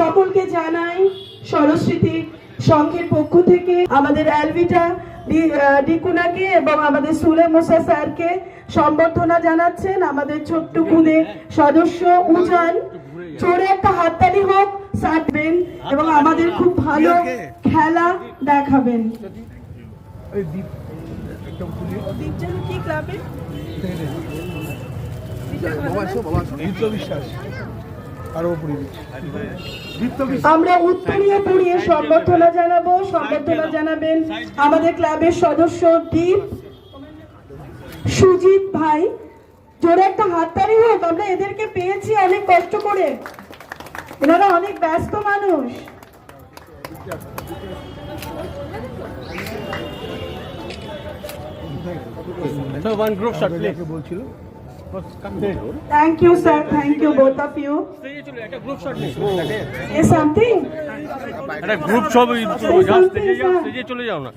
সকলকে জানাই সরস্বতী সংঘের পক্ষ থেকে আমাদের অ্যালভিটা ডিকুনাকে এবং আমাদের সুলে মোসা স্যারকে সম্বর্ধনা জানাচ্ছেন। আমাদের ছোট্ট খুদে সদস্য উজান। চোরে একটা হাততালি হোক সাটবেন এবং আমাদের খুব ভালো খেলা দেখাবেন। কি ক্লাবে? বিশ্বাস। আমরা উত্তরীয় পড়িয়ে সম্বর্ধনা জানাব সম্বর্ধনা জানাবেন আমাদের ক্লাবের সদস্য দীপ সুজিত ভাই। জোরে একটা হাততালি হোক আমরা এদেরকে পেয়েছি অনেক কষ্ট করে। এনারা অনেক ব্যস্ত মানুষ। বলছিল thank you sir thank you both of you Stage এ একটা গ্রুপ সব স্টেজে যাও চলে যাও না।